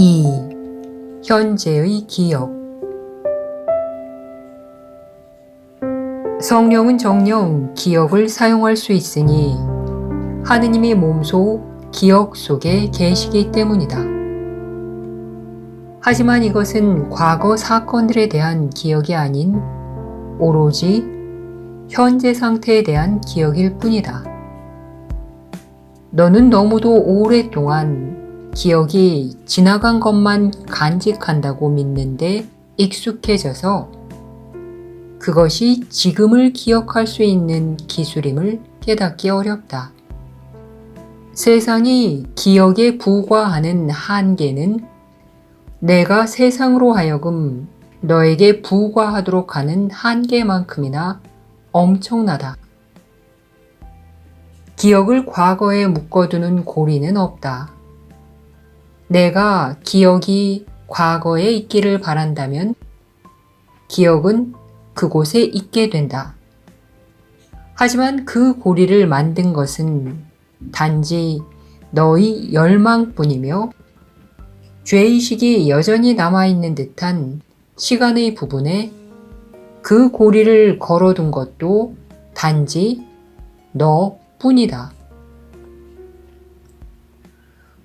2. 현재의 기억 성령은 정령 기억을 사용할 수 있으니 하느님의 몸소 기억 속에 계시기 때문이다. 하지만 이것은 과거 사건들에 대한 기억이 아닌 오로지 현재 상태에 대한 기억일 뿐이다. 너는 너무도 오랫동안 기억이 지나간 것만 간직한다고 믿는데 익숙해져서 그것이 지금을 기억할 수 있는 기술임을 깨닫기 어렵다. 세상이 기억에 부과하는 한계는 내가 세상으로 하여금 너에게 부과하도록 하는 한계만큼이나 엄청나다. 기억을 과거에 묶어두는 고리는 없다. 내가 기억이 과거에 있기를 바란다면 기억은 그곳에 있게 된다. 하지만 그 고리를 만든 것은 단지 너희 열망뿐이며 죄의식이 여전히 남아있는 듯한 시간의 부분에 그 고리를 걸어둔 것도 단지 너 뿐이다.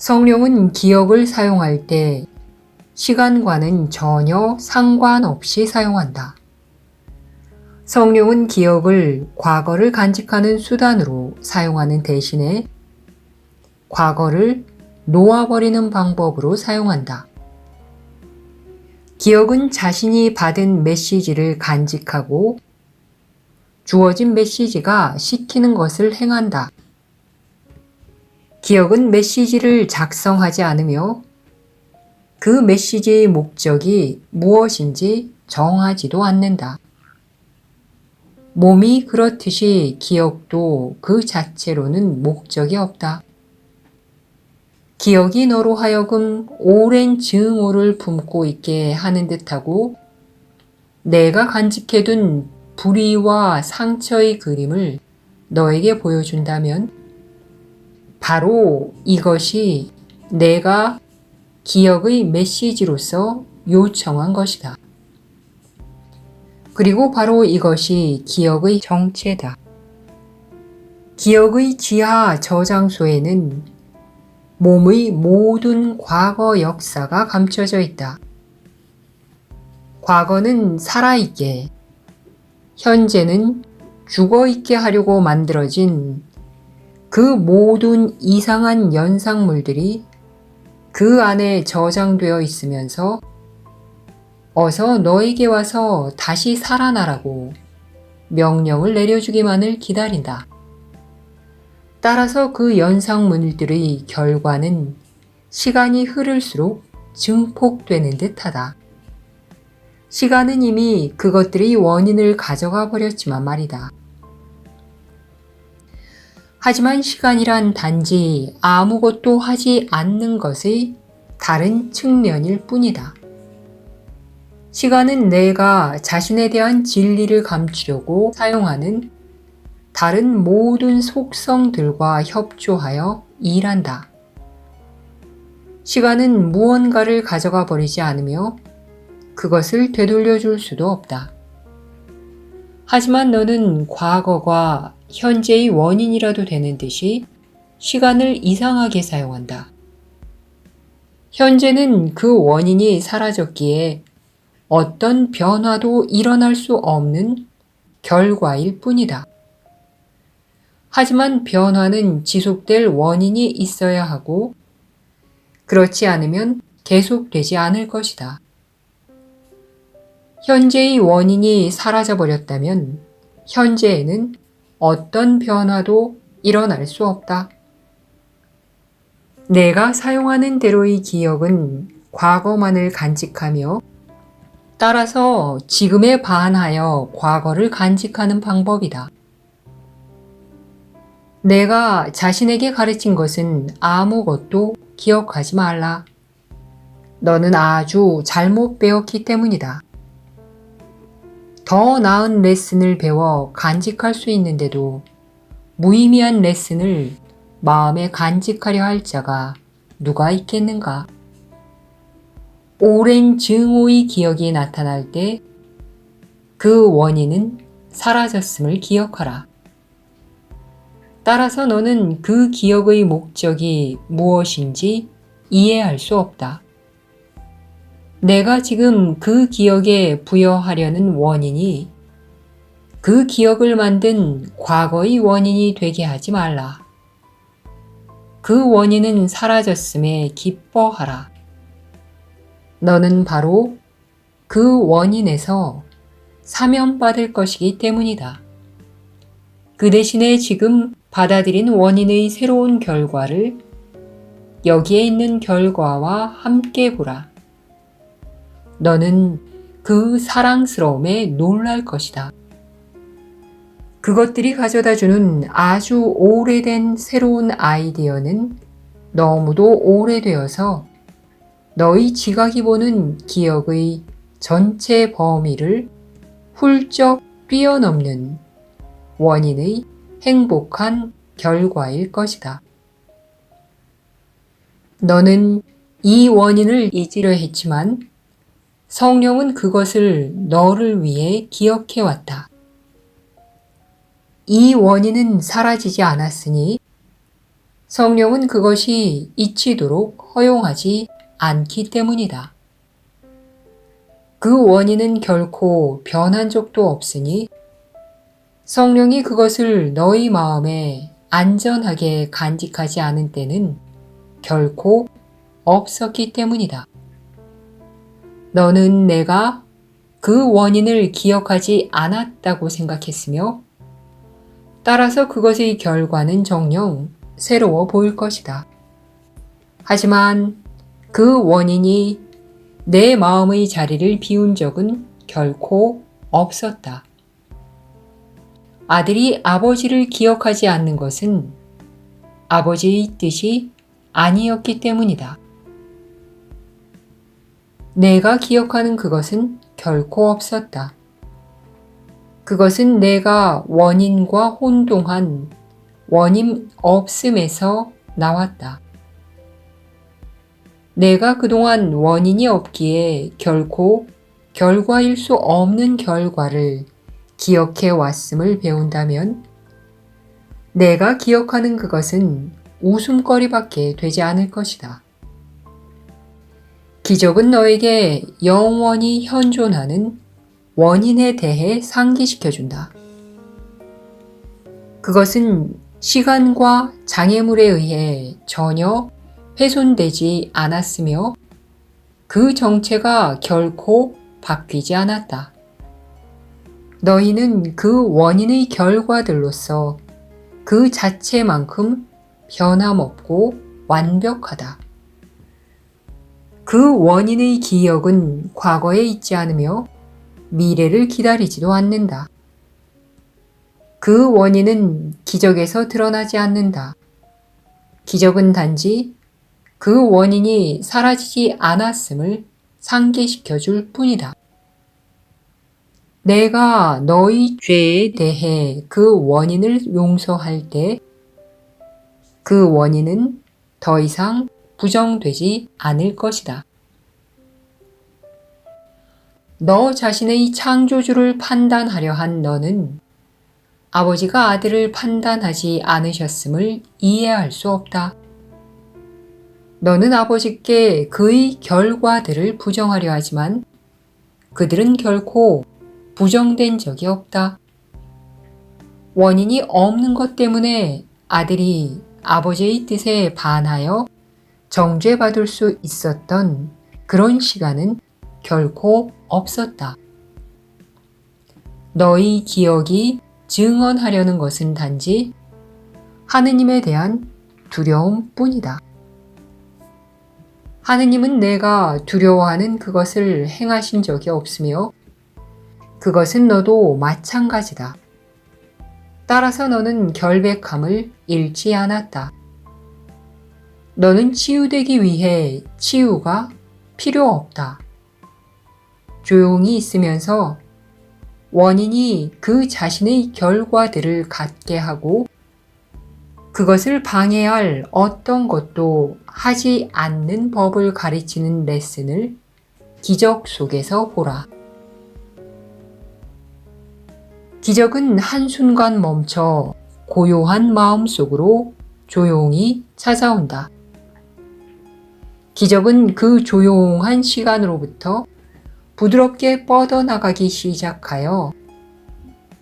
성령은 기억을 사용할 때 시간과는 전혀 상관없이 사용한다. 성령은 기억을 과거를 간직하는 수단으로 사용하는 대신에 과거를 놓아버리는 방법으로 사용한다. 기억은 자신이 받은 메시지를 간직하고 주어진 메시지가 시키는 것을 행한다. 기억은 메시지를 작성하지 않으며 그 메시지의 목적이 무엇인지 정하지도 않는다. 몸이 그렇듯이 기억도 그 자체로는 목적이 없다. 기억이 너로 하여금 오랜 증오를 품고 있게 하는 듯하고 내가 간직해둔 불의와 상처의 그림을 너에게 보여준다면 바로 이것이 내가 기억의 메시지로서 요청한 것이다. 그리고 바로 이것이 기억의 정체다. 기억의 지하 저장소에는 몸의 모든 과거 역사가 감춰져 있다. 과거는 살아있게, 현재는 죽어있게 하려고 만들어진 그 모든 이상한 연상물들이 그 안에 저장되어 있으면서 어서 너에게 와서 다시 살아나라고 명령을 내려주기만을 기다린다. 따라서 그 연상물들의 결과는 시간이 흐를수록 증폭되는 듯하다. 시간은 이미 그것들의 원인을 가져가 버렸지만 말이다. 하지만 시간이란 단지 아무것도 하지 않는 것의 다른 측면일 뿐이다. 시간은 내가 자신에 대한 진리를 감추려고 사용하는 다른 모든 속성들과 협조하여 일한다. 시간은 무언가를 가져가 버리지 않으며 그것을 되돌려 줄 수도 없다. 하지만 너는 과거가 현재의 원인이라도 되는 듯이 시간을 이상하게 사용한다. 현재는 그 원인이 사라졌기에 어떤 변화도 일어날 수 없는 결과일 뿐이다. 하지만 변화는 지속될 원인이 있어야 하고 그렇지 않으면 계속되지 않을 것이다. 현재의 원인이 사라져 버렸다면 현재에는 어떤 변화도 일어날 수 없다. 내가 사용하는 대로의 기억은 과거만을 간직하며 따라서 지금에 반하여 과거를 간직하는 방법이다. 내가 자신에게 가르친 것은 아무것도 기억하지 말라. 너는 아주 잘못 배웠기 때문이다. 더 나은 레슨을 배워 간직할 수 있는데도 무의미한 레슨을 마음에 간직하려 할 자가 누가 있겠는가? 오랜 증오의 기억이 나타날 때 그 원인은 사라졌음을 기억하라. 따라서 너는 그 기억의 목적이 무엇인지 이해할 수 없다. 내가 지금 그 기억에 부여하려는 원인이 그 기억을 만든 과거의 원인이 되게 하지 말라. 그 원인은 사라졌음에 기뻐하라. 너는 바로 그 원인에서 사면받을 것이기 때문이다. 그 대신에 지금 받아들인 원인의 새로운 결과를 여기에 있는 결과와 함께 보라. 너는 그 사랑스러움에 놀랄 것이다. 그것들이 가져다 주는 아주 오래된 새로운 아이디어는 너무도 오래되어서 너희 지각이 보는 기억의 전체 범위를 훌쩍 뛰어넘는 원인의 행복한 결과일 것이다. 너는 이 원인을 잊으려 했지만 성령은 그것을 너를 위해 기억해 왔다. 이 원인은 사라지지 않았으니 성령은 그것이 잊히도록 허용하지 않기 때문이다. 그 원인은 결코 변한 적도 없으니 성령이 그것을 너희 마음에 안전하게 간직하지 않은 때는 결코 없었기 때문이다. 너는 내가 그 원인을 기억하지 않았다고 생각했으며 따라서 그것의 결과는 정녕 새로워 보일 것이다. 하지만 그 원인이 내 마음의 자리를 비운 적은 결코 없었다. 아들이 아버지를 기억하지 않는 것은 아버지의 뜻이 아니었기 때문이다. 내가 기억하는 그것은 결코 없었다. 그것은 내가 원인과 혼동한 원인 없음에서 나왔다. 내가 그동안 원인이 없기에 결코 결과일 수 없는 결과를 기억해 왔음을 배운다면 내가 기억하는 그것은 웃음거리밖에 되지 않을 것이다. 기적은 너에게 영원히 현존하는 원인에 대해 상기시켜준다. 그것은 시간과 장애물에 의해 전혀 훼손되지 않았으며 그 정체가 결코 바뀌지 않았다. 너희는 그 원인의 결과들로서 그 자체만큼 변함없고 완벽하다. 그 원인의 기억은 과거에 있지 않으며 미래를 기다리지도 않는다. 그 원인은 기적에서 드러나지 않는다. 기적은 단지 그 원인이 사라지지 않았음을 상기시켜 줄 뿐이다. 내가 너희 죄에 대해 그 원인을 용서할 때 그 원인은 더 이상 부정되지 않을 것이다. 너 자신의 창조주를 판단하려 한 너는 아버지가 아들을 판단하지 않으셨음을 이해할 수 없다. 너는 아버지께 그의 결과들을 부정하려 하지만 그들은 결코 부정된 적이 없다. 원인이 없는 것 때문에 아들이 아버지의 뜻에 반하여 정죄받을 수 있었던 그런 시간은 결코 없었다. 너희 기억이 증언하려는 것은 단지 하느님에 대한 두려움 뿐이다. 하느님은 내가 두려워하는 그것을 행하신 적이 없으며 그것은 너도 마찬가지다. 따라서 너는 결백함을 잃지 않았다. 너는 치유되기 위해 치유가 필요 없다. 조용히 있으면서 원인이 그 자신의 결과들을 갖게 하고 그것을 방해할 어떤 것도 하지 않는 법을 가르치는 레슨을 기적 속에서 보라. 기적은 한순간 멈춰 고요한 마음 속으로 조용히 찾아온다. 기적은 그 조용한 시간으로부터 부드럽게 뻗어나가기 시작하여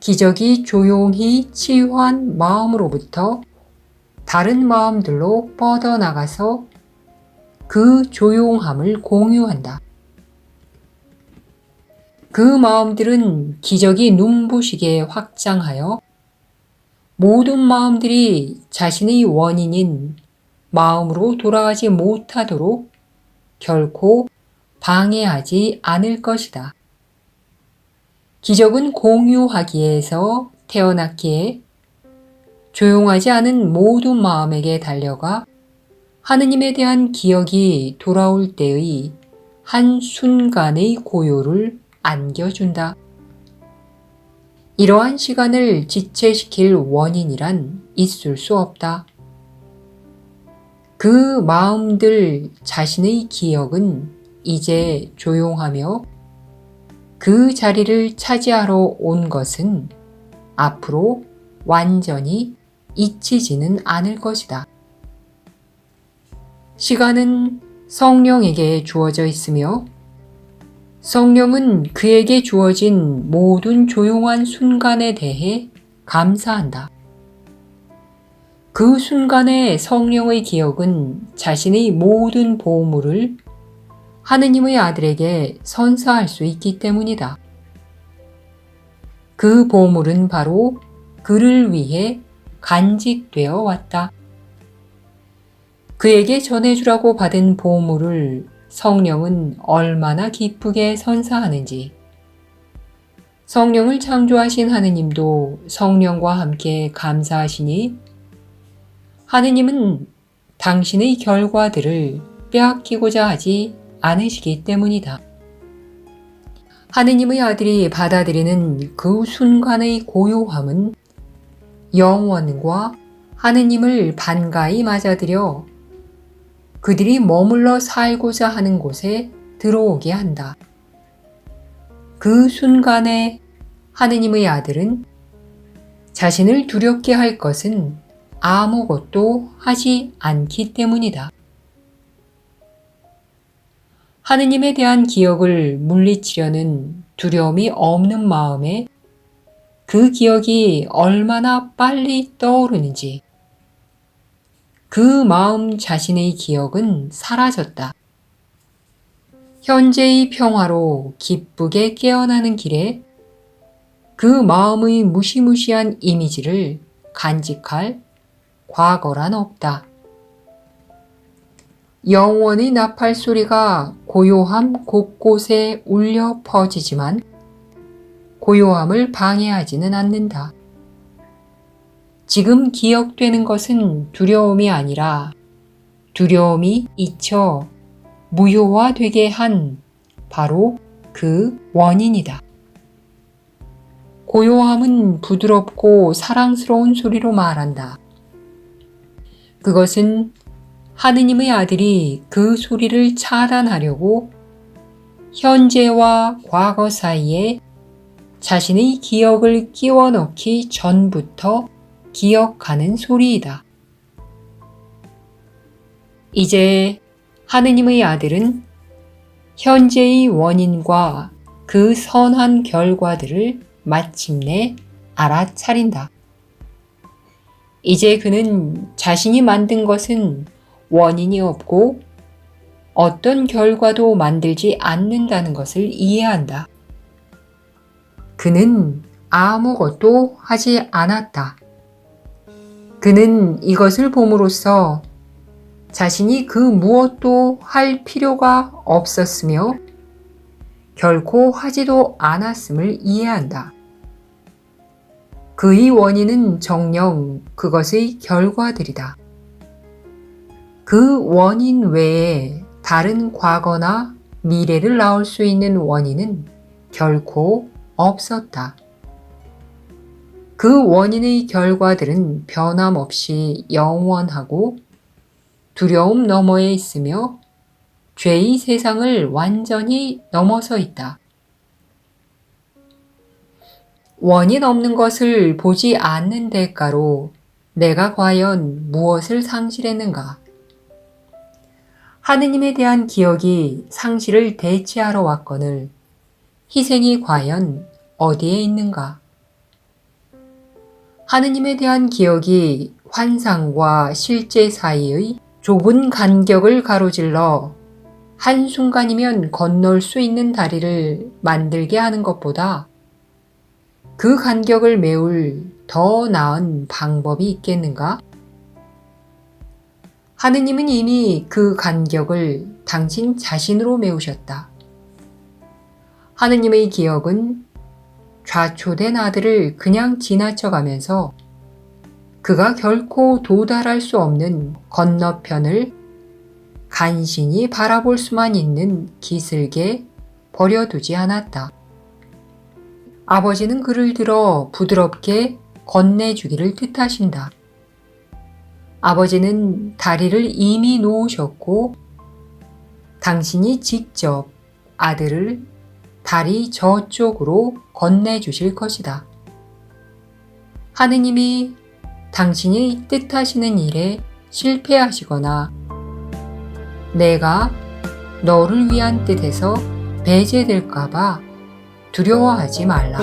기적이 조용히 치유한 마음으로부터 다른 마음들로 뻗어나가서 그 조용함을 공유한다. 그 마음들은 기적이 눈부시게 확장하여 모든 마음들이 자신의 원인인 마음으로 돌아가지 못하도록 결코 방해하지 않을 것이다. 기적은 공유하기에서 태어났기에 조용하지 않은 모든 마음에게 달려가 하느님에 대한 기억이 돌아올 때의 한 순간의 고요를 안겨준다. 이러한 시간을 지체시킬 원인이란 있을 수 없다. 그 마음들 자신의 기억은 이제 조용하며 그 자리를 차지하러 온 것은 앞으로 완전히 잊히지는 않을 것이다. 시간은 성령에게 주어져 있으며 성령은 그에게 주어진 모든 조용한 순간에 대해 감사한다. 그 순간의 성령의 기억은 자신의 모든 보물을 하느님의 아들에게 선사할 수 있기 때문이다. 그 보물은 바로 그를 위해 간직되어 왔다. 그에게 전해주라고 받은 보물을 성령은 얼마나 기쁘게 선사하는지. 성령을 창조하신 하느님도 성령과 함께 감사하시니 하느님은 당신의 결과들을 빼앗기고자 하지 않으시기 때문이다. 하느님의 아들이 받아들이는 그 순간의 고요함은 영원과 하느님을 반가이 맞아들여 그들이 머물러 살고자 하는 곳에 들어오게 한다. 그 순간에 하느님의 아들은 자신을 두렵게 할 것은 아무것도 하지 않기 때문이다. 하느님에 대한 기억을 물리치려는 두려움이 없는 마음에 그 기억이 얼마나 빨리 떠오르는지 그 마음 자신의 기억은 사라졌다. 현재의 평화로 기쁘게 깨어나는 길에 그 마음의 무시무시한 이미지를 간직할 과거란 없다. 영원의 나팔 소리가 고요함 곳곳에 울려 퍼지지만 고요함을 방해하지는 않는다. 지금 기억되는 것은 두려움이 아니라 두려움이 잊혀 무효화되게 한 바로 그 원인이다. 고요함은 부드럽고 사랑스러운 소리로 말한다. 그것은 하느님의 아들이 그 소리를 차단하려고 현재와 과거 사이에 자신의 기억을 끼워 넣기 전부터 기억하는 소리이다. 이제 하느님의 아들은 현재의 원인과 그 선한 결과들을 마침내 알아차린다. 이제 그는 자신이 만든 것은 원인이 없고 어떤 결과도 만들지 않는다는 것을 이해한다. 그는 아무것도 하지 않았다. 그는 이것을 봄으로써 자신이 그 무엇도 할 필요가 없었으며 결코 하지도 않았음을 이해한다. 그의 원인은 정녕 그것의 결과들이다. 그 원인 외에 다른 과거나 미래를 낳을 수 있는 원인은 결코 없었다. 그 원인의 결과들은 변함없이 영원하고 두려움 너머에 있으며 죄의 세상을 완전히 넘어서 있다. 원인 없는 것을 보지 않는 대가로 내가 과연 무엇을 상실했는가? 하느님에 대한 기억이 상실을 대체하러 왔거늘 희생이 과연 어디에 있는가? 하느님에 대한 기억이 환상과 실제 사이의 좁은 간격을 가로질러 한순간이면 건널 수 있는 다리를 만들게 하는 것보다 그 간격을 메울 더 나은 방법이 있겠는가? 하느님은 이미 그 간격을 당신 자신으로 메우셨다. 하느님의 기억은 좌초된 아들을 그냥 지나쳐가면서 그가 결코 도달할 수 없는 건너편을 간신히 바라볼 수만 있는 기슭에 버려두지 않았다. 아버지는 그를 들어 부드럽게 건네주기를 뜻하신다. 아버지는 다리를 이미 놓으셨고 당신이 직접 아들을 다리 저쪽으로 건네주실 것이다. 하느님이 당신이 뜻하시는 일에 실패하시거나 내가 너를 위한 뜻에서 배제될까봐 두려워하지 말라.